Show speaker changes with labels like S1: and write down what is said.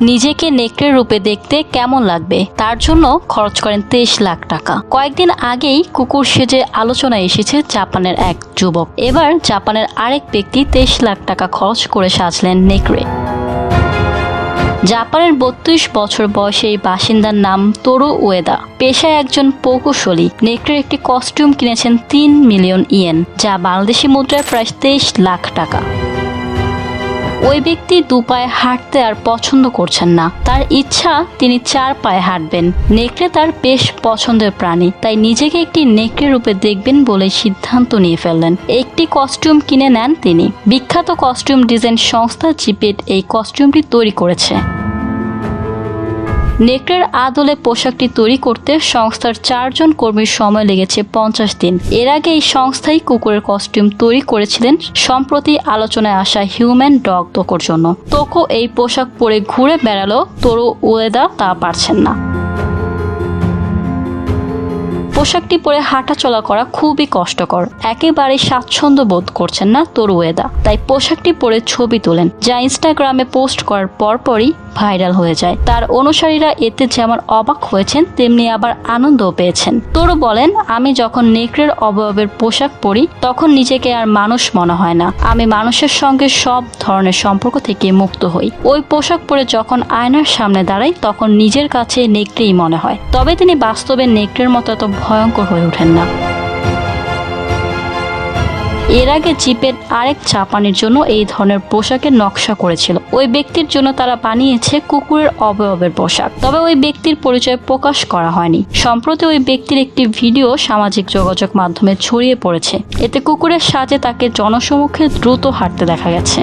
S1: নিজেকে নেকড়ে রূপে দেখতে কেমন লাগবে? তার জন্য খরচ করেন তেইশ লাখ টাকা। কয়েকদিন আগেই কুকুর সেজে আলোচনায় এসেছে জাপানের এক যুবক। এবার জাপানের আরেক ব্যক্তি তেইশ লাখ টাকা খরচ করে সাজলেন নেকড়ে। জাপানের বত্রিশ বছর বয়সে এই বাসিন্দার নাম তোরো ওয়েদা পেশায় একজন প্রকৌশলী। নেকড়ের একটি কস্টিউম কিনেছেন তিন মিলিয়ন ইয়েন, যা বাংলাদেশি মুদ্রায় প্রায় তেইশ লাখ টাকা। ওই ব্যক্তি দু পায়ে হাঁটতে আর পছন্দ করছেন না। তার ইচ্ছা, তিনি চার পায়ে হাঁটবেন। নেকড়ে তার বেশ পছন্দের প্রাণী, তাই নিজেকে একটি নেকড়ে রূপে দেখবেন বলে সিদ্ধান্ত নিয়ে ফেললেন। একটি কস্টিউম কিনে নেন তিনি। বিখ্যাত কস্টিউম ডিজাইন সংস্থা জিপেট এই কস্টিউমটি তৈরি করেছে। নেকড়ের আদলে পোশাকটি তৈরি করতে সংস্থার চারজন কর্মীর সময় লেগেছে পঞ্চাশ দিন। এর আগে এই সংস্থাই কুকুরের কস্টিউম তৈরি করেছিলেন সম্প্রতি আলোচনায় আসা হিউম্যান ডগ তোকোর জন্য। তোকো এই পোশাক পরে ঘুরে বেড়ালো তোরো ওয়েদা তা পারছেন না। পোশাকটি পরে হাঁটা চলা করা খুবই কষ্টকর। একেবারে স্বাচ্ছন্দ্য বোধ করছেন না তরুয়েদা তাই পোশাকটি পরে ছবি তোলেন, যা ইনস্টাগ্রামে পোস্ট করার পরপরই ভাইরাল হয়ে যায়। তার অনুসারীরা এতে যেমন অবাক হয়েছেন, তেমনি আবার আনন্দও পেয়েছেন। তরু বলেন, আমি যখন নেকড়ের অবয়বের পোশাক পরি, তখন নিজেকে আর মানুষ মনে হয় না। আমি মানুষের সঙ্গে সব ধরনের সম্পর্ক থেকে মুক্ত হই। ওই পোশাক পরে যখন আয়নার সামনে দাঁড়াই, তখন নিজের কাছে নেকড়েই মনে হয়। তবে তিনি বাস্তবে নেকড়ের মতো এত ভয়ঙ্কর হয়ে ওঠেন না। এর আগে জিপের আরেক চাপানির জন্য এই ধরনের পোশাকের নকশা করেছিল। ওই ব্যক্তির জন্য তারা বানিয়েছে কুকুরের অবয়বের পোশাক। তবে ওই ব্যক্তির পরিচয় প্রকাশ করা হয়নি। সম্প্রতি ওই ব্যক্তির একটি ভিডিও সামাজিক যোগাযোগ মাধ্যমে ছড়িয়ে পড়েছে। এতে কুকুরের সাজে তাকে জনসমক্ষে দ্রুত হাঁটতে দেখা গেছে।